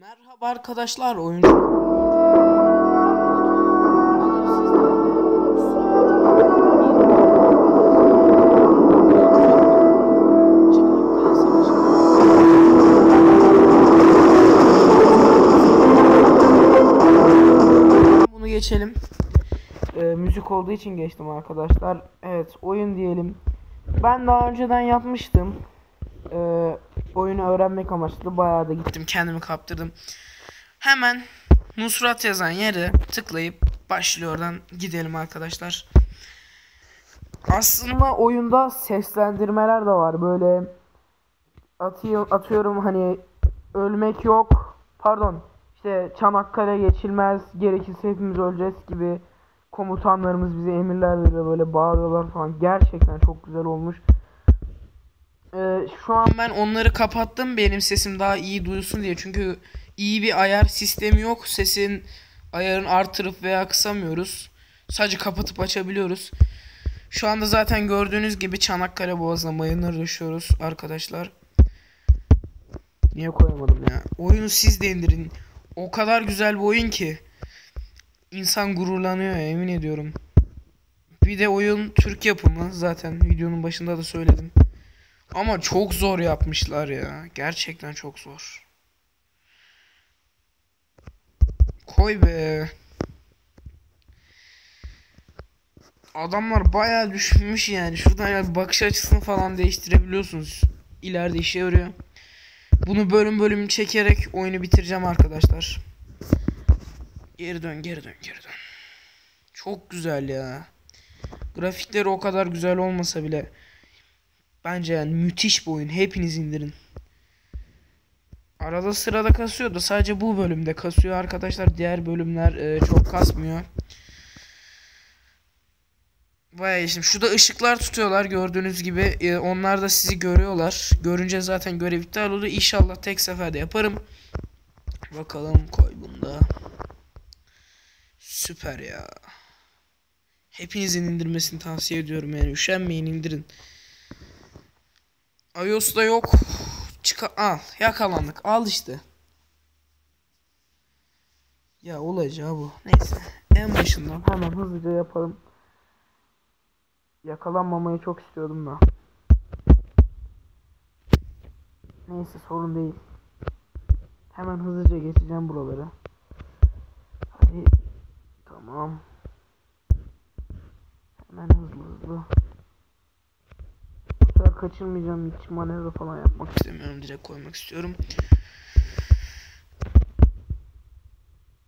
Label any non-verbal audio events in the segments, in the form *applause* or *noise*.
Merhaba arkadaşlar oyuncu. Bunu geçelim. Ee, müzik olduğu için geçtim arkadaşlar. Evet oyun diyelim. Ben daha önceden yapmıştım. Ee, oyunu öğrenmek amaçlı bayağı da gittim kendimi kaptırdım. Hemen Nusrat yazan yere tıklayıp başlıyor oradan gidelim arkadaşlar. Aslında oyunda seslendirmeler de var böyle atıyor, atıyorum hani ölmek yok pardon işte Çanakkale geçilmez gerekirse hepimiz öleceğiz gibi komutanlarımız bize emirler veriyor böyle bağırıyorlar falan gerçekten çok güzel olmuş. Ee, şu an ben onları kapattım benim sesim daha iyi duyulsun diye çünkü iyi bir ayar sistemi yok sesin ayarını artırıp veya kısamıyoruz sadece kapatıp açabiliyoruz. Şu anda zaten gördüğünüz gibi Çanakkale Boğazı'na mayınlar düşüyoruz arkadaşlar. Niye koyamadım ya? Oyunu siz de indirin. O kadar güzel bir oyun ki. İnsan gururlanıyor emin ediyorum. Bir de oyun Türk yapımı zaten videonun başında da söyledim. Ama çok zor yapmışlar ya. Gerçekten çok zor. Koy be. Adamlar bayağı düşünmüş yani. Şuradan ya bakış açısını falan değiştirebiliyorsunuz. İleride işe yarıyor. Bunu bölüm bölüm çekerek oyunu bitireceğim arkadaşlar. Geri dön, geri dön, geri dön. Çok güzel ya. Grafikleri o kadar güzel olmasa bile bence yani müthiş bir oyun. Hepiniz indirin. Arada sırada kasıyor da sadece bu bölümde kasıyor arkadaşlar. Diğer bölümler e, çok kasmıyor. İyi. Şimdi şurada ışıklar tutuyorlar gördüğünüz gibi. E, onlar da sizi görüyorlar. Görünce zaten görev iptal oluyor. İnşallah tek seferde yaparım. Bakalım koy bunda. Süper ya. Hepinizin indirmesini tavsiye ediyorum yani. Üşenmeyin indirin. iOS'da yok. Çıka al. Yakalandık. Al işte. Ya olacağı bu. Neyse. En başından hemen hızlıca yapalım. Yakalanmamayı çok istiyordum da. Neyse sorun değil. Hemen hızlıca geçeceğim buraları. Hadi. Tamam. Hemen hızlı hızlı. Kaçırmayacağım. Hiç manevra falan yapmak istemiyorum. Direkt koymak istiyorum.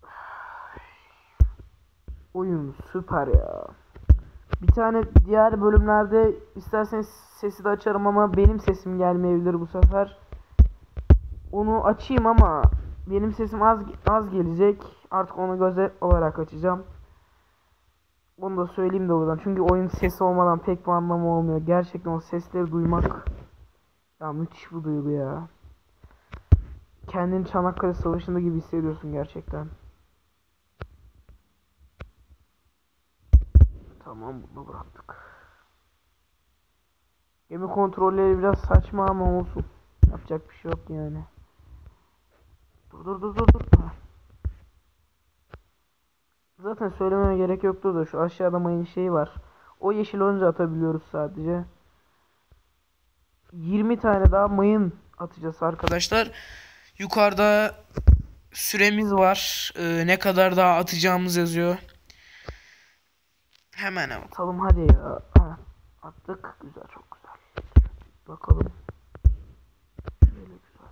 *sighs* Oyun süper ya. Bir tane diğer bölümlerde isterseniz sesi de açarım ama benim sesim gelmeyebilir bu sefer. Onu açayım ama benim sesim az az gelecek. Artık onu göze olarak açacağım. Onu da söyleyeyim de buradan. Çünkü oyun sesi olmadan pek bir anlamı olmuyor. Gerçekten o sesleri duymak ya müthiş bir duygu ya. Kendini Çanakkale Savaşı'nda gibi hissediyorsun gerçekten. Tamam bunu bıraktık. Gemi kontrolleri biraz saçma ama olsun. Yapacak bir şey yok yani. Dur dur dur dur dur. Zaten söylememe gerek yoktu da şu aşağıda mayın şeyi var. O yeşil olunca atabiliyoruz sadece. 20 tane daha mayın atacağız arkadaşlar. Yukarıda süremiz var. Ee, ne kadar daha atacağımız yazıyor. Hemen atalım hadi ya. Attık. Güzel çok güzel. Bakalım. Şöyle güzel.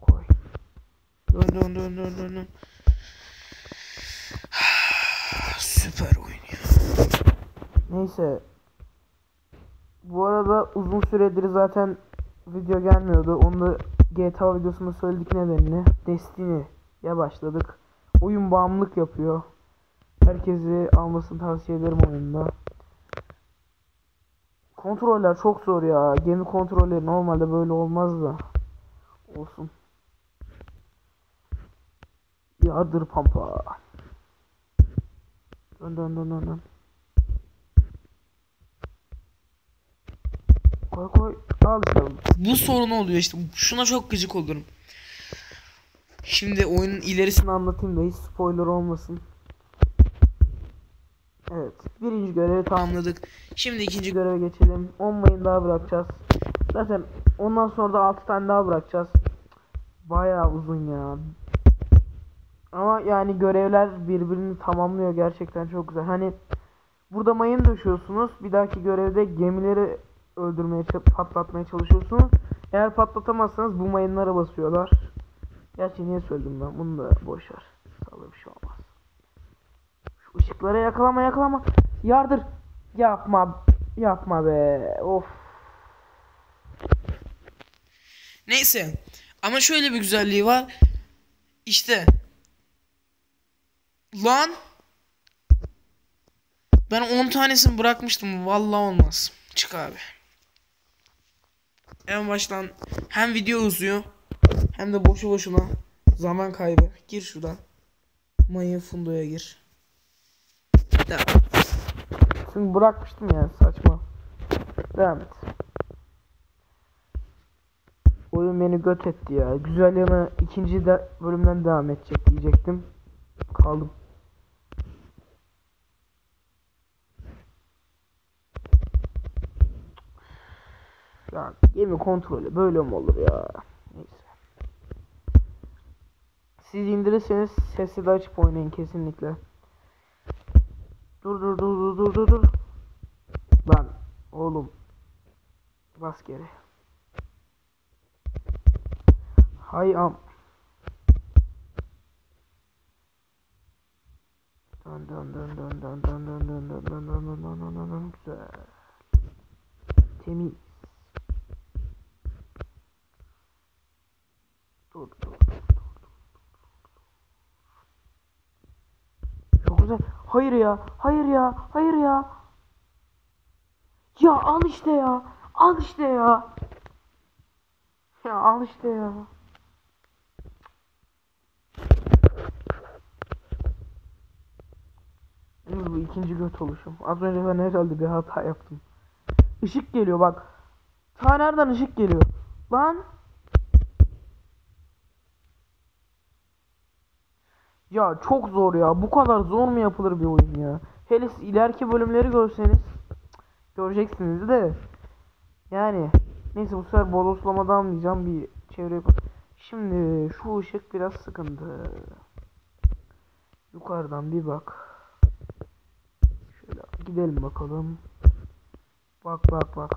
Koy. Dön dön dön dön dön. *sighs* Süper oyun ya. Neyse. Bu arada uzun süredir zaten video gelmiyordu. Onu da GTA videosunda söyledik nedenini. Destiny'ye başladık. Oyun bağımlılık yapıyor. Herkesi almasını tavsiye ederim oyunda. Kontroller çok zor ya. Gemi kontrolleri normalde böyle olmaz da. Olsun. Yardır pampa. Dön dön dön dön dön. Koy koy. Al işte. Bu sorun oluyor işte. Şuna çok gıcık olurum. Şimdi oyunun ilerisini anlatayım da hiç spoiler olmasın. Evet. Birinci görevi tamamladık. Şimdi ikinci göreve geçelim. 10 mayın daha bırakacağız. Zaten ondan sonra da 6 tane daha bırakacağız. Bayağı uzun ya. Ama yani görevler birbirini tamamlıyor gerçekten çok güzel. Hani burada mayın döşüyorsunuz. Bir dahaki görevde gemileri öldürmeye patlatmaya çalışıyorsunuz. Eğer patlatamazsanız bu mayınlara basıyorlar. Gerçi niye söyledim ben bunu da boşver. Sağlığı bir şey olmaz. Şu ışıklara yakalama yakalama. Yardır. Yapma. Yapma be. Of. Neyse. Ama şöyle bir güzelliği var. İşte. Lan. Ben 10 tanesini bırakmıştım. Vallahi olmaz. Çık abi. En baştan hem video uzuyor hem de boşu boşuna zaman kaybı. Gir şuradan. Mayın fundoya gir. Devam. Şimdi bırakmıştım ya saçma. Devam et. Oyun beni göt etti ya. Güzel yanı ikinci de bölümden devam edecek diyecektim. Kaldım. Ya gemi kontrolü böyle mi olur ya? Neyse. Siz indirirseniz sesi de açıp oynayın kesinlikle. Dur dur dur dur dur dur. Lan oğlum. Bas geri. Hay am. Dön dön dön dön dön dön dön dön dön dön dön dön dön dön güzel. Temiz. Dur dur dur dur. Çok güzel. Hayır ya. Hayır ya. Hayır ya. Ya al işte ya. Al işte ya. Ya al işte ya. bu ikinci göt oluşum. Az önce ben herhalde bir hata yaptım. Işık geliyor bak. Ta nereden ışık geliyor? Lan. Ya çok zor ya. Bu kadar zor mu yapılır bir oyun ya? Hele ileriki bölümleri görseniz göreceksiniz de. Yani neyse bu sefer bodoslamadan almayacağım bir çevre. Şimdi şu ışık biraz sıkıntı. Yukarıdan bir bak. Şöyle gidelim bakalım. Bak bak bak.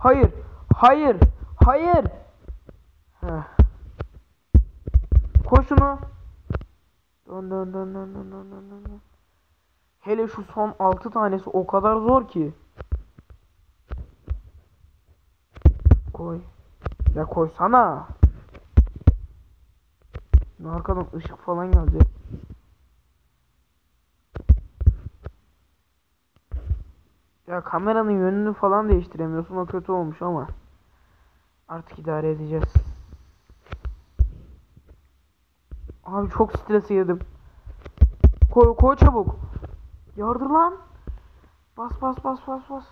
Hayır. Hayır. Hayır. Heh. Koşunu. Dön dön dön dön dön dön dön dön. Hele şu son 6 tanesi o kadar zor ki. Koy. Ya koysana. Arkadan ışık falan gelecek. Ya kameranın yönünü falan değiştiremiyorsun. O kötü olmuş ama. Artık idare edeceğiz. Abi çok stres yedim. Koy koy çabuk. Yardır lan. Bas bas bas bas bas.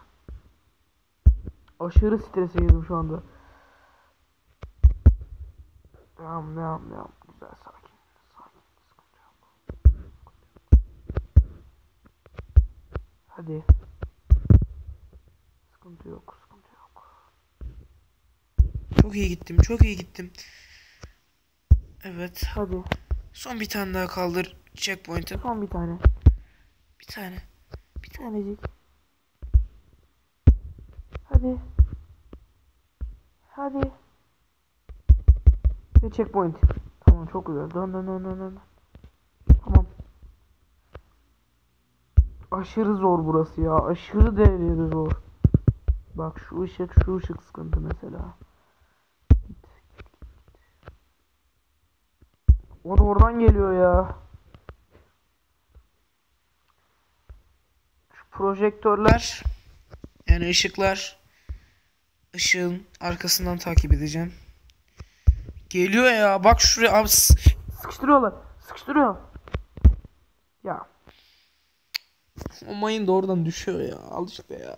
Aşırı stres yedim şu anda. Devam devam devam. Güzel sakin. Sakin. Sıkıntı yok. Hadi. Sıkıntı yok. Sıkıntı yok. Çok iyi gittim. Çok iyi gittim. Evet. Hadi. Son bir tane daha kaldır checkpoint'ı. Son bir tane. Bir tane. Bir tanecik. Hadi. Hadi. Ve checkpoint. Tamam çok güzel. Dön dön dön dön dön. Tamam. Aşırı zor burası ya. Aşırı derecede zor. Bak şu ışık şu ışık sıkıntı mesela. O da oradan geliyor ya. Şu projektörler yani ışıklar ışığın arkasından takip edeceğim. Geliyor ya. Bak şuraya abi sıkıştırıyorlar. Sıkıştırıyor. Ya. O mayın da oradan düşüyor ya. Al işte ya.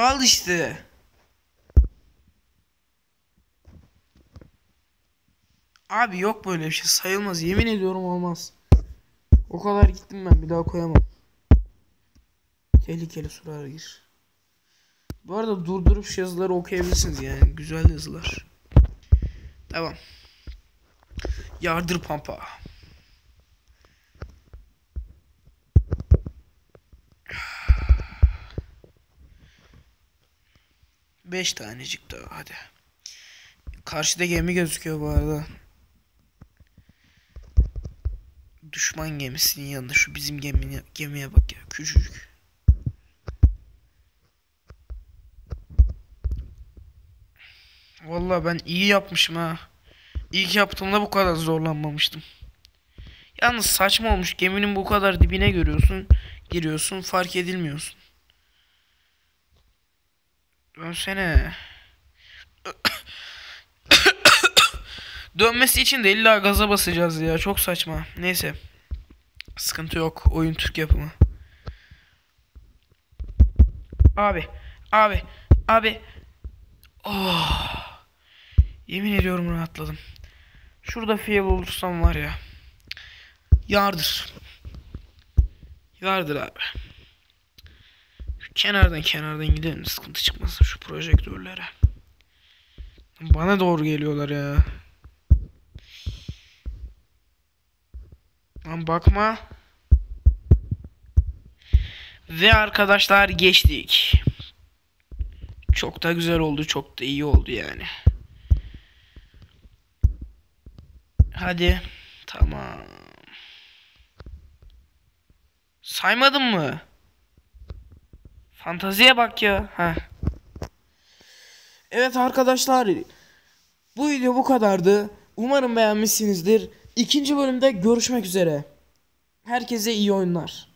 Al işte. Abi yok böyle bir şey sayılmaz. Yemin ediyorum olmaz. O kadar gittim ben bir daha koyamam. Tehlikeli sular gir. Bu arada durdurup şu yazıları okuyabilirsiniz yani. Güzel yazılar. Tamam. Yardır pampa. Beş tanecik daha hadi. Karşıda gemi gözüküyor bu arada. Düşman gemisinin yanında şu bizim gemine, gemiye bak ya küçücük. Vallahi ben iyi yapmışım ha. İlk yaptığımda bu kadar zorlanmamıştım. Yalnız saçma olmuş. Geminin bu kadar dibine görüyorsun. Giriyorsun fark edilmiyorsun. Dönsene. *coughs* Dönmesi için de illa gaza basacağız ya. Çok saçma. Neyse. Sıkıntı yok. Oyun Türk yapımı. Abi. Abi. Abi. Oh. Yemin ediyorum rahatladım. Şurada fiil olursam var ya. Yardır. Yardır abi. Kenardan kenardan gidelim sıkıntı çıkmasın şu projektörlere. Bana doğru geliyorlar ya. Lan bakma. Ve arkadaşlar geçtik. Çok da güzel oldu. Çok da iyi oldu yani. Hadi. Tamam. Saymadın mı? Fantaziye bak ya. Heh. Evet arkadaşlar. Bu video bu kadardı. Umarım beğenmişsinizdir. İkinci bölümde görüşmek üzere. Herkese iyi oyunlar.